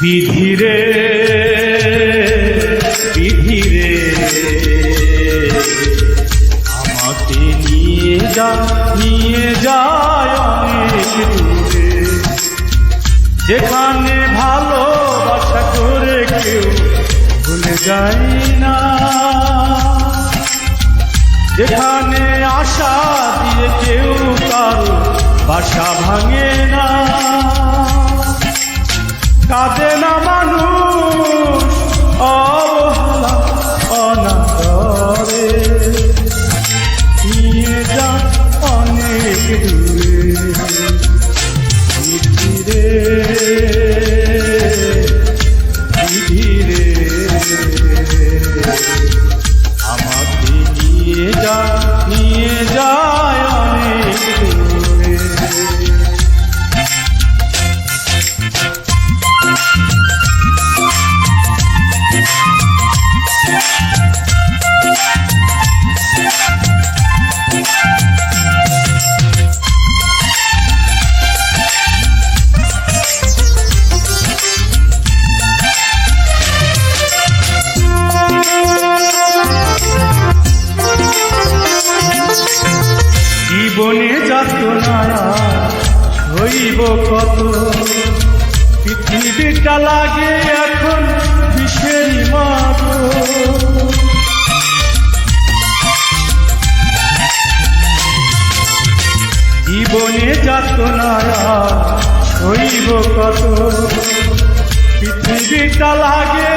বিধিরে বিধিরে আমাকে নিয়ে যা, নিয়ে যায় অনেক দূরে। যেখানে ভালোবাসা করে কেউ ভুলে যায় না। যেখানে আশা দিয়ে কেউ কারও বাসা ভাঙে না। কাঁদে না হইব কত। পৃথিবীটা লাগে এখন বিষের মত। জীবনে যাতনা হইব কত। পৃথিবীটা লাগে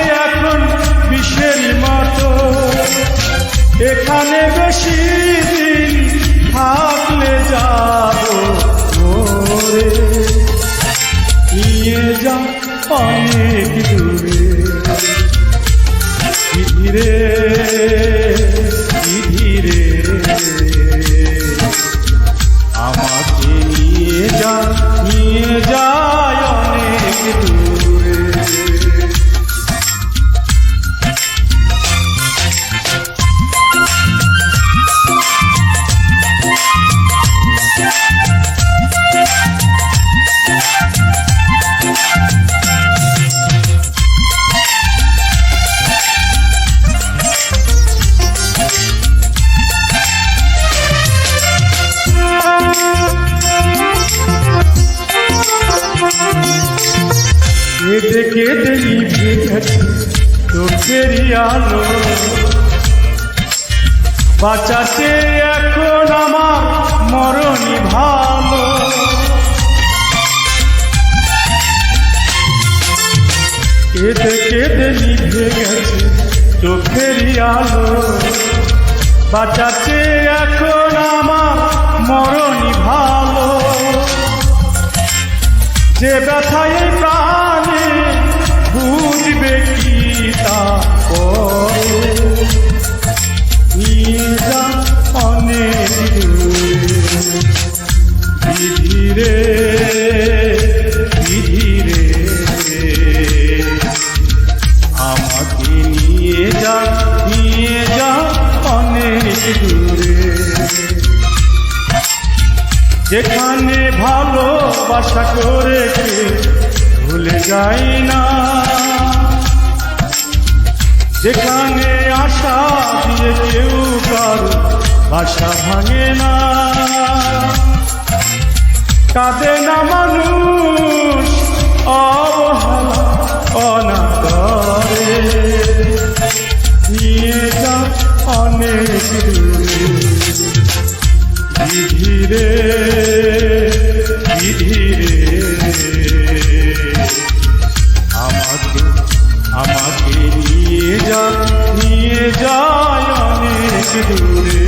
অনেক দূরে? ধীরে ধীরে? আমাকে নিয়ে যা নিয়ে যায় কেঁদে কেঁদে বাঁচাতে এখন আমার মরণই কেঁদে কেঁদে নিভে গেছে চোখেরই আলো। বাঁচাতে এখন আমার মরণই ভালো। যে ব্যথায় প্রাণে বুঝবে কি তা যেখানে ভালোবাসা করে ভুলে যাই না। যেখানে আশা দিয়ে কেউ কারও বাসা ভাঙে না। কাঁদে না মানুষ অবহেলা অনাদরে। নিয়ে যা অনেক ধীরে ধীরে। আমাকে আমাকে নিয়ে যা নিয়ে যায় অনেক দূরে।